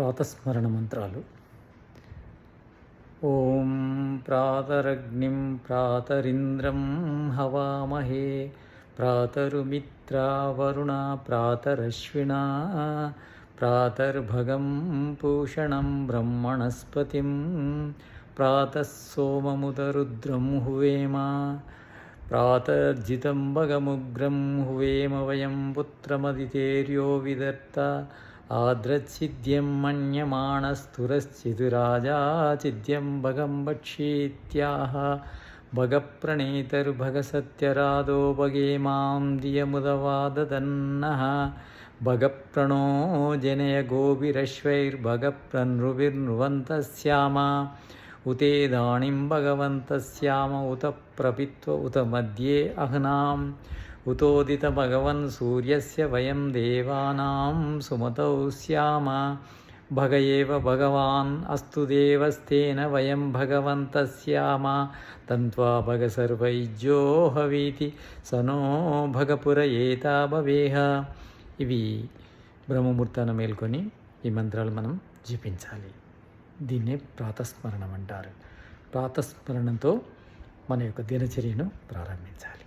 ప్రాతస్మరణ మంత్రాలు. ఓం ప్రాతరగ్నిం ప్రాతరింద్రం హవామహే ప్రాతరుమిత్రా వరుణ ప్రాతరశ్వినా ప్రాతర్భగం పూషణం బ్రహ్మణస్పతిం ప్రాతः సోమముదరుద్రం హువేమ ప్రాతర్జితం భగముగ్రం హువేమ వయం పుత్రమదితేర్యో విదర్త आद्रच्छिद्यं मन्यमाणस्तुरश्चितुराजा चिद्यं भगं भक्षीत्याह भगप्रणेतर्भगसत्यराधो भगे मां दियमुदवादन्नः भगप्रणो जनय गोभिरश्वैर्भगप्र स्याम। उते दाणिं भगवन्तः श्याम उत प्रपित्व उत मध्ये अह्नाम्। ఉతోదిత భగవన్ సూర్యస్య వయం దేవానాం సుమతౌ శ్యామ భగ భగవాన్ అస్తు దేవస్తేన వయం భగవంతः స్యామ తంత్వా భగ సర్వైజ్యో సనో భగపుర ఏతా భవేహ ఇవి బ్రహ్మముహూర్తాన మేల్కొని ఈ మంత్రాలు మనం జపించాలి. దీన్నే ప్రాతస్మరణం అంటారు. ప్రాతస్మరణంతో మన యొక్క దినచర్యను ప్రారంభించాలి.